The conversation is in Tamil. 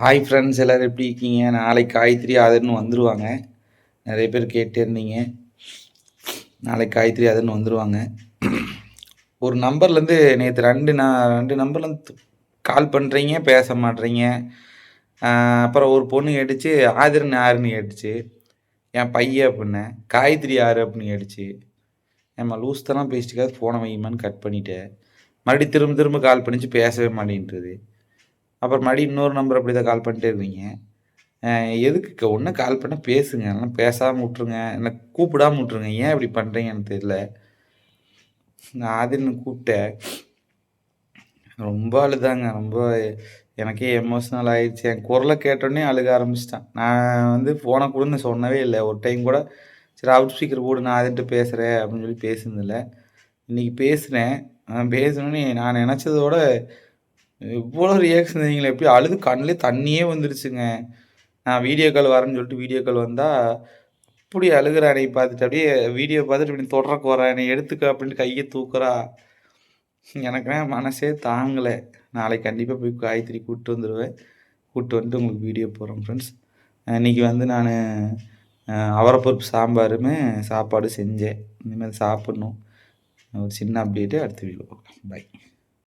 ஹாய் ஃப்ரெண்ட்ஸ் எல்லோரும் எப்படி இருக்கீங்க? நாளைக்கு காயத்ரி ஆதர்னு வந்துடுவாங்க நிறைய பேர் கேட்டே இருந்தீங்க. நாளைக்கு காயத்ரி ஆதர்னு வந்துடுவாங்க ஒரு நம்பர்லேருந்து நேற்று ரெண்டு நான் ரெண்டு நம்பர்லேருந்து கால் பண்ணுறீங்க பேச மாட்றீங்க. அப்புறம் ஒரு பொண்ணு கேட்டுச்சு ஆதிரன் யாருன்னு கேட்டுச்சு. என் பையன் அப்படின்னேன் காயத்ரி யார் அப்படின்னு கேட்டுச்சு. ஏம்மா லூஸ் தானே பேசிட்டுக்காது ஃபோனை வைமான்னு கட் பண்ணிட்டேன். மறுபடியும் திரும்ப திரும்ப கால் பண்ணிச்சு பேசவே மாட்டேன்றது. அப்புறம் மறுபடியும் இன்னொரு நம்பர் அப்படி தான் கால் பண்ணிட்டே இருந்தீங்க எதுக்கு ஒன்று கால் பண்ண பேசுங்க. எல்லாம் பேசாமல் விட்ருங்க என்ன கூப்பிடாமல் விட்ருங்க ஏன் இப்படி பண்ணுறீங்கன்னு தெரியல. நான் ஆதின்னு கூப்பிட்டேன். ரொம்ப அழுதாங்க. ரொம்ப எனக்கே எமோஷ்னல் ஆகிடுச்சு என் குரலை கேட்டோடனே அழுக ஆரம்பிச்சிட்டேன். நான் வந்து ஃபோனை கொடுன்னு சொன்னவே இல்லை. ஒரு டைம் கூட சரி அவுட் ஸ்பீக்கர் போடு. நான் அதுன்ட்டு பேசுகிறேன் அப்படின்னு சொல்லி பேசுனதில்லை. இன்றைக்கி பேசுனேன். பேசணுன்னு நான் நினச்சதோட இவ்வளோ ரியாக்ஷன் நீங்களே எப்படி அழுது கண்ணிலே தண்ணியே வந்துருச்சுங்க. நான் வீடியோ கால் வரேன்னு சொல்லிட்டு வீடியோ கால் வந்தால் அப்படி அழுகிறானே பார்த்துட்டு? அப்படியே வீடியோ பார்த்துட்டு இப்படி தொடரக்கு வரேன் என்னை எடுத்துக்க அப்படின்ட்டு கையை தூக்குறா. எனக்குனா மனசே தாங்கலை. நாளைக்கு கண்டிப்பாக போய் காய்கறி கூப்பிட்டு வந்துடுவேன் கூப்பிட்டு வந்துட்டு உங்களுக்கு வீடியோ போகிறேன் ஃப்ரெண்ட்ஸ் இன்றைக்கி வந்து நான் அவரைப்பருப்பு சாம்பாருமே சாப்பாடு செஞ்சேன். இனிமேல் சாப்பிட்ணும். ஒரு சின்ன அப்டேட்டு அடுத்த வீடியோ பை